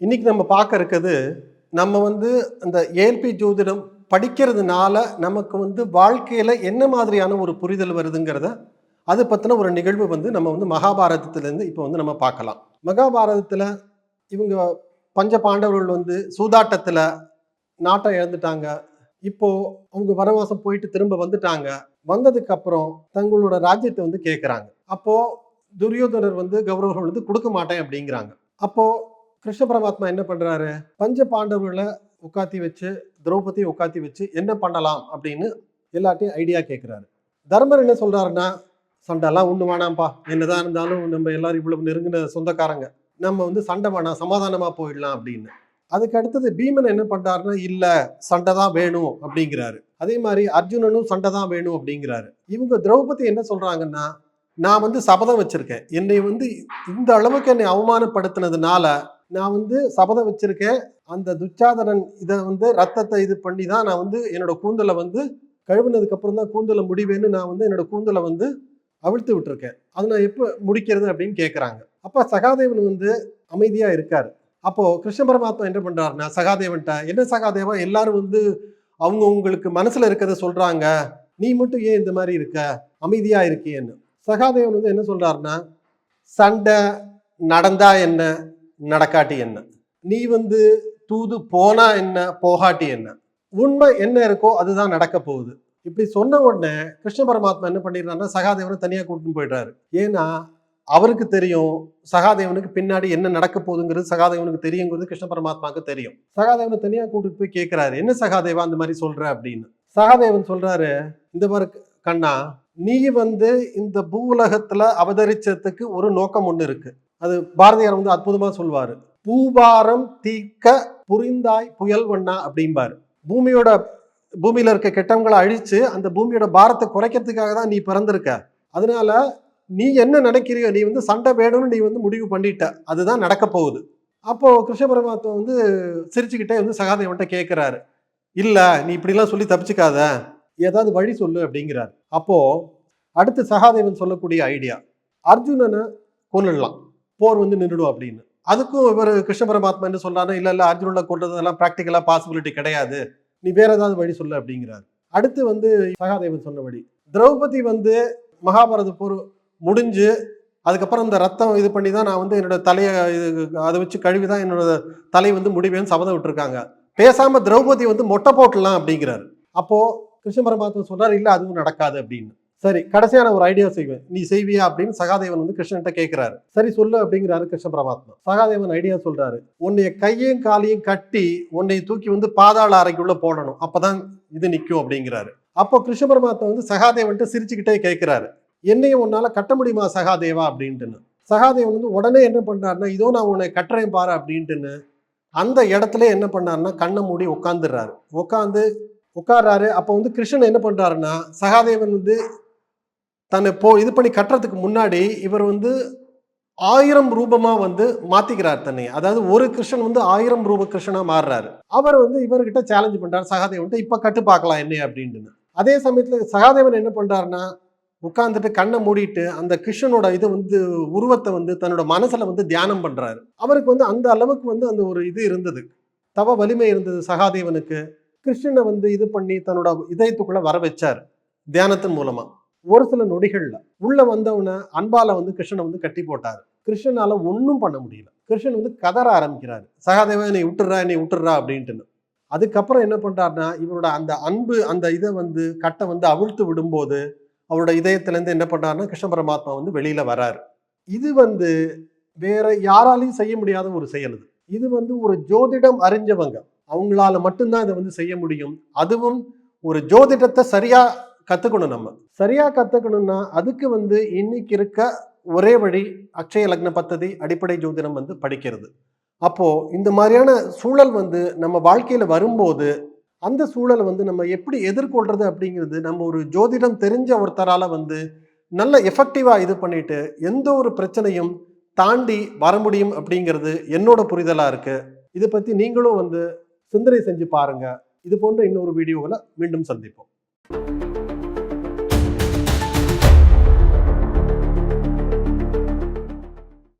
இன்னைக்கு நம்ம பார்க்க இருக்கிறது நம்ம வந்து அந்த ஏல்பி ஜோதிடம் படிக்கிறதுனால நமக்கு வந்து வாழ்க்கையில் என்ன மாதிரியான ஒரு புரிதல் வருதுங்கிறத அது பற்றின ஒரு நிகழ்வு வந்து நம்ம வந்து மகாபாரதத்திலேருந்து இப்போ வந்து நம்ம பார்க்கலாம். மகாபாரதத்தில் இவங்க பஞ்ச பாண்டவர்கள் வந்து சூதாட்டத்தில் நாட்டை இழந்துட்டாங்க. இப்போ அவங்க வனவாசம் போயிட்டு திரும்ப வந்துட்டாங்க. வந்ததுக்கு அப்புறம் தங்களோட ராஜ்யத்தை வந்து கேட்குறாங்க அப்போ துரியோதனர் வந்து கௌரவர்கள் வந்து கொடுக்க மாட்டேன் அப்படிங்கிறாங்க. அப்போ கிருஷ்ண பரமாத்மா என்ன பண்றாரு? பஞ்ச பாண்டவர்களை உட்காத்தி வச்சு திரௌபதியை உட்காத்தி வச்சு என்ன பண்ணலாம் அப்படின்னு எல்லாத்தையும் ஐடியா கேட்குறாரு தர்மர் என்ன சொல்றாருன்னா சண்டைலாம் ஒன்று வேணாம்ப்பா. என்னதான் இருந்தாலும் நம்ம எல்லாரும் இவ்வளவு நெருங்கின சொந்தக்காரங்க. நம்ம வந்து சண்டை வேணாம் சமாதானமா போயிடலாம் அப்படின்னு. அதுக்கு அடுத்தது பீமன் என்ன பண்ணுறாருன்னா இல்லை சண்டை தான் வேணும் அப்படிங்கிறாரு. அதே மாதிரி அர்ஜுனனும் சண்டை தான் வேணும் அப்படிங்கிறாரு. இவங்க திரௌபதி என்ன சொல்கிறாங்கன்னா நான் வந்து சபதம் வச்சுருக்கேன். என்னை வந்து இந்த அளவுக்கு என்னை அவமானப்படுத்தினதுனால நான் வந்து சபதம் வச்சுருக்கேன். அந்த துச்சாதனன் இதை வந்து ரத்தத்தை இது பண்ணி தான் நான் வந்து என்னோட கூந்தலை வந்து கழுவுனதுக்கு அப்புறம் தான் கூந்தலை முடிவேன்னு நான் வந்து என்னோட கூந்தலை வந்து அவிழ்த்து விட்டுருக்கேன். அது நான் எப்போ முடிக்கிறது? அப்படின்னு கேட்குறாங்க அப்போ சகாதேவன் வந்து அமைதியாக இருக்கார். அப்போது கிருஷ்ண பரமாத்மா என்ன பண்ணுறாருன்னா சகாதேவன்ட்ட என்ன சகாதேவா? எல்லாரும் வந்து அவங்க உங்களுக்கு மனசில் இருக்கிறத சொல்கிறாங்க நீ மட்டும் ஏன் இந்த மாதிரி இருக்க? அமைதியாக இருக்கியன்னு. சகாதேவன் வந்து என்ன சொல்கிறாருன்னா சண்டை நடந்தா என்ன? நடக்காட்டி என்ன? நீ வந்து தூது போனா என்ன? போகாட்டி என்ன? உண்மை என்ன இருக்கோ அதுதான் நடக்க போகுது. இப்படி சொன்ன உடனே கிருஷ்ண பரமாத்மா என்ன பண்ணிடுறாருன்னா சகாதேவனை தனியாக கூட்டின்னு போயிடுறாரு. ஏன்னா அவருக்கு தெரியும். சகாதேவனுக்கு பின்னாடி என்ன நடக்க போகுதுங்கிறது சகாதேவனுக்கு தெரியுங்கிறது கிருஷ்ண பரமாத்மாவுக்கு தெரியும். சகாதேவனை தனியாக கூட்டிட்டு போய் கேட்கிறாரு என்ன சகாதேவா அந்த மாதிரி சொல்ற? அப்படின்னு. சகாதேவன் சொல்றாரு இந்த மாதிரி கண்ணா நீ வந்து இந்த பூவுலகத்துல அவதரிச்சதுக்கு ஒரு நோக்கம் ஒண்ணு இருக்கு. அது பாரதியார் வந்து அற்புதமா சொல்வாரு. பூபாரம் தீக்க புரிந்தாய் புயல் வண்ணா அப்படிம்பாரு. பூமியோட பூமியில இருக்க கெட்டவங்களை அழிச்சு அந்த பூமியோட பாரத்தை குறைக்கிறதுக்காக தான் நீ பிறந்திருக்க. அதனால நீ என்ன நினைக்கிறியோ நீ வந்து சண்டை வேணும்னு நீ வந்து முடிவு பண்ணிட்ட. அதுதான் நடக்க போகுது. அப்போது கிருஷ்ண பரமாத்மா வந்து சிரிச்சுக்கிட்டே வந்து சகாதேவன்ட்ட கேட்குறாரு இல்லை நீ இப்படிலாம் சொல்லி தப்பிச்சுக்காத. ஏதாவது வழி சொல்லு அப்படிங்கிறார். அப்போது அடுத்து சகாதேவன் சொல்லக்கூடிய ஐடியா அர்ஜுனனை கொண்டுடலாம் போர் வந்து நின்றுடும் அப்படின்னு. அதுக்கும் இவர் கிருஷ்ண பரமாத்மா என்ன சொல்கிறாரு இல்லை இல்லை அர்ஜுனனை கொண்டதெல்லாம் ப்ராக்டிக்கலாக பாசிபிலிட்டி கிடையாது. நீ வேற ஏதாவது வழி சொல்லு அப்படிங்கிறார். அடுத்து வந்து சகாதேவன் சொன்னபடி திரௌபதி வந்து மகாபாரத போர் முடிஞ்சு அதுக்கப்புறம் இந்த ரத்தம் இது பண்ணி தான் நான் வந்து என்னோட தலையை இது அதை வச்சு கழுவி தான் என்னோட தலை வந்து முடிவேன்னு சபதம் விட்டுருக்காங்க. பேசாமல் திரௌபதி வந்து மொட்டை போட்டலாம் அப்படிங்கிறாரு. அப்போது கிருஷ்ண பரமாத்மா சொல்கிறார் இல்லை அதுவும் நடக்காது அப்படின்னு. சரி கடைசியான ஒரு ஐடியா செய்வேன். நீ செய்வியா? அப்படின்னு சகாதேவன் வந்து கிருஷ்ணன்ட்ட கேட்கிறாரு சரி சொல்லு அப்படிங்கிறாரு கிருஷ்ண பரமாத்மா. சகாதேவன் ஐடியா சொல்றாரு. உன்னைய கையையும் காலையும் கட்டி உன்னை தூக்கி வந்து பாதாள அறைக்குள்ள போடணும். அப்பதான் இது நிற்கும் அப்படிங்கிறாரு. அப்போ கிருஷ்ண பரமாத்மா வந்து சகாதேவன்ட்டு சிரிச்சுக்கிட்டே கேட்கிறாரு என்னையும் உன்னால் கட்ட முடியுமா சகாதேவா அப்படின்ட்டுன்னு. சகாதேவன் வந்து உடனே என்ன பண்றாருன்னா இதோ நான் உன்னை கட்டுறேன் பாரு அப்படின்ட்டுன்னு அந்த இடத்துல என்ன பண்ணாருன்னா கண்ணை மூடி உட்காந்துடுறாரு உட்காந்து உட்காடுறாரு அப்போ வந்து கிருஷ்ணன் என்ன பண்ணுறாருன்னா சகாதேவன் வந்து தன்னை போ இது பண்ணி கட்டுறதுக்கு முன்னாடி இவர் வந்து ஆயிரம் ரூபமாக வந்து மாற்றிக்கிறார் தன்னை அதாவது ஒரு கிருஷ்ணன் வந்து ஆயிரம் ரூப கிருஷ்ணனாக மாறுறாரு. அவர் வந்து இவர்கிட்ட சேலஞ்சு பண்ணுறாரு சகாதேவன்ட்டு இப்போ கட்டு பார்க்கலாம் என்ன அப்படின்னு அதே சமயத்தில் சகாதேவன் என்ன பண்ணுறாருன்னா உட்கார்ந்துட்டு கண்ணை மூடிட்டு அந்த கிருஷ்ணனோட இது வந்து உருவத்தை வந்து தன்னோட மனசுல வந்து தியானம் பண்றாரு. அவருக்கு வந்து அந்த அளவுக்கு வந்து அந்த ஒரு இது இருந்தது. தவ வலிமை இருந்தது சகாதேவனுக்கு. கிருஷ்ணனை வந்து இது பண்ணி தன்னோட இதயத்துக்குள்ள வர வச்சார் தியானத்தின் மூலமா. ஒரு சில நொடிகள்ல உள்ள வந்தவன அன்பால வந்து கிருஷ்ணனை வந்து கட்டி போட்டாரு. கிருஷ்ணனால ஒன்றும் பண்ண முடியல. கிருஷ்ணன் வந்து கதற ஆரம்பிக்கிறாரு. சகாதேவன் என்னை விட்டுறா என்னை விட்டுறா அப்படின்ட்டுன்னு. அதுக்கப்புறம் என்ன பண்றாருன்னா இவரோட அந்த அன்பு அந்த இதை வந்து கட்டை வந்து அவிழ்த்து விடும்போது அவரோட இதயத்திலேருந்து என்ன பண்ணாருன்னா கிருஷ்ண பரமாத்மா வந்து வெளியில் வராரு. இது வந்து வேற யாராலையும் செய்ய முடியாத ஒரு செயல் இது. இது வந்து ஒரு ஜோதிடம் அறிஞ்சவங்க. அவங்களால மட்டும்தான் இதை வந்து செய்ய முடியும். அதுவும் ஒரு ஜோதிடத்தை சரியா கத்துக்கணும் நம்ம. சரியா கத்துக்கணும்னா அதுக்கு வந்து இன்னைக்கு இருக்க ஒரே வழி அக்ஷய லக்ன பத்ததி அடிப்படை ஜோதிடம் வந்து படிக்கிறது. அப்போ இந்த மாதிரியான சூழல் வந்து நம்ம வாழ்க்கையில வரும்போது அந்த சூழலை வந்து நம்ம எப்படி எதிர்கொள்றது அப்படிங்கிறது நம்ம ஒரு ஜோதிடம் தெரிஞ்ச ஒருத்தரால வந்து நல்ல எஃபெக்டிவா இது பண்ணிட்டு எந்த ஒரு பிரச்சனையும் தாண்டி வர முடியும் அப்படிங்கிறது என்னோட புரிதலா இருக்கு. இதை பத்தி நீங்களும் வந்து சிந்தனை செஞ்சு பாருங்க. இது போன்ற இன்னொரு வீடியோவில் மீண்டும் சந்திப்போம்.